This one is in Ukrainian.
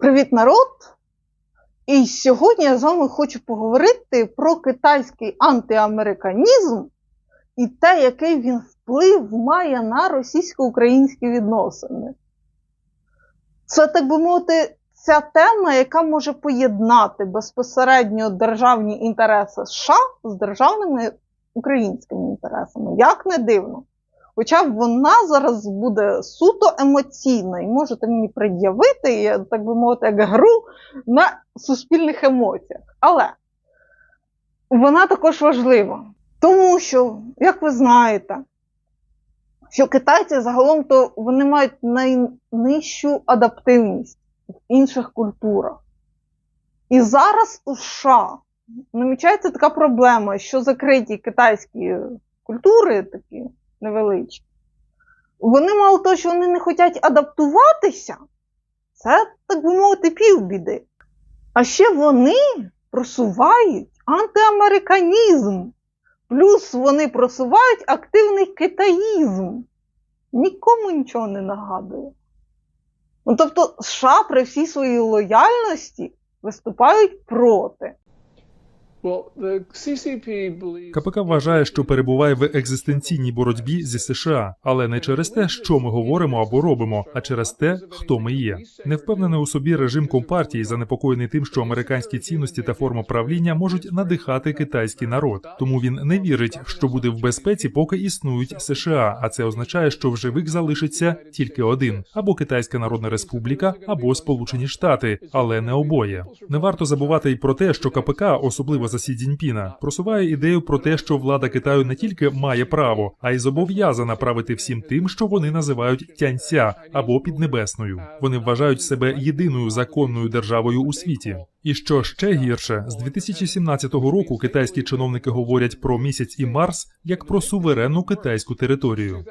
Привіт, народ! І сьогодні я з вами хочу поговорити про китайський антиамериканізм і те, який він вплив має на російсько-українські відносини. Це, так би мовити, ця тема, яка може поєднати безпосередньо державні інтереси США з державними українськими інтересами. Як не дивно. Хоча вона зараз буде суто емоційна, і можете мені пред'явити, так би мовити, як гру на суспільних емоціях. Але вона також важлива. Тому що, як ви знаєте, що китайці загалом то вони мають найнижчу адаптивність в інших культурах. І зараз у США намічається така проблема, що закриті китайські культури такі невеличкі, вони мало того, що вони не хочуть адаптуватися, це, так би мовити, півбіди. А ще вони просувають антиамериканізм. Плюс вони просувають активний китаїзм. Нікому нічого не нагадує. Ну, тобто, США при всій своїй лояльності виступають проти. КПК вважає, що перебуває в екзистенційній боротьбі зі США, але не через те, що ми говоримо або робимо, а через те, хто ми є. Не впевнений у собі режим компартії, занепокоєний тим, що американські цінності та форма правління можуть надихати китайський народ. Тому він не вірить, що буде в безпеці, поки існують США. А це означає, що в живих залишиться тільки один: або Китайська Народна Республіка, або Сполучені Штати, але не обоє. Не варто забувати й про те, що КПК, особливо за Сі Цзіньпіна, просуває ідею про те, що влада Китаю не тільки має право, а й зобов'язана правити всім тим, що вони називають тяньця або піднебесною. Вони вважають себе єдиною законною державою у світі. І що ще гірше, з 2017 року китайські чиновники говорять про місяць і Марс як про суверенну китайську територію.